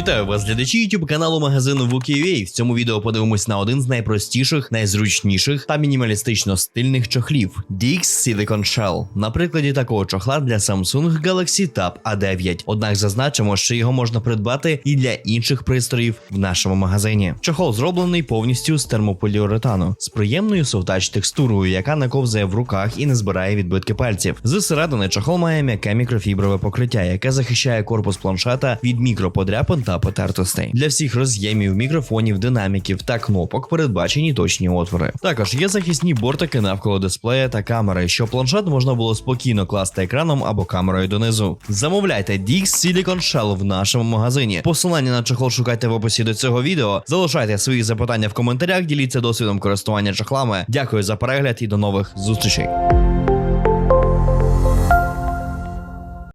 Вітаю вас, глядачі YouTube каналу магазину Wookie.ua. В цьому відео подивимось на один з найпростіших, найзручніших та мінімалістично стильних чохлів Dix Silicon Shell. На прикладі такого чохла для Samsung Galaxy Tab A9. Однак зазначимо, що його можна придбати і для інших пристроїв в нашому магазині. Чохол зроблений повністю з термополіуретану з приємною совтач текстурою, яка не ковзає в руках і не збирає відбитки пальців. Зсередини чохол має м'яке мікрофіброве покриття, яке захищає корпус планшета від мікроподряпин та потертостей. Для всіх роз'ємів, мікрофонів, динаміків та кнопок передбачені точні отвори. Також є захисні бортики навколо дисплея та камери, щоб планшет можна було спокійно класти екраном або камерою донизу. Замовляйте Dix Silicon Shell в нашому магазині. Посилання на чохол шукайте в описі до цього відео. Залишайте свої запитання в коментарях, діліться досвідом користування чохлами. Дякую за перегляд і до нових зустрічей.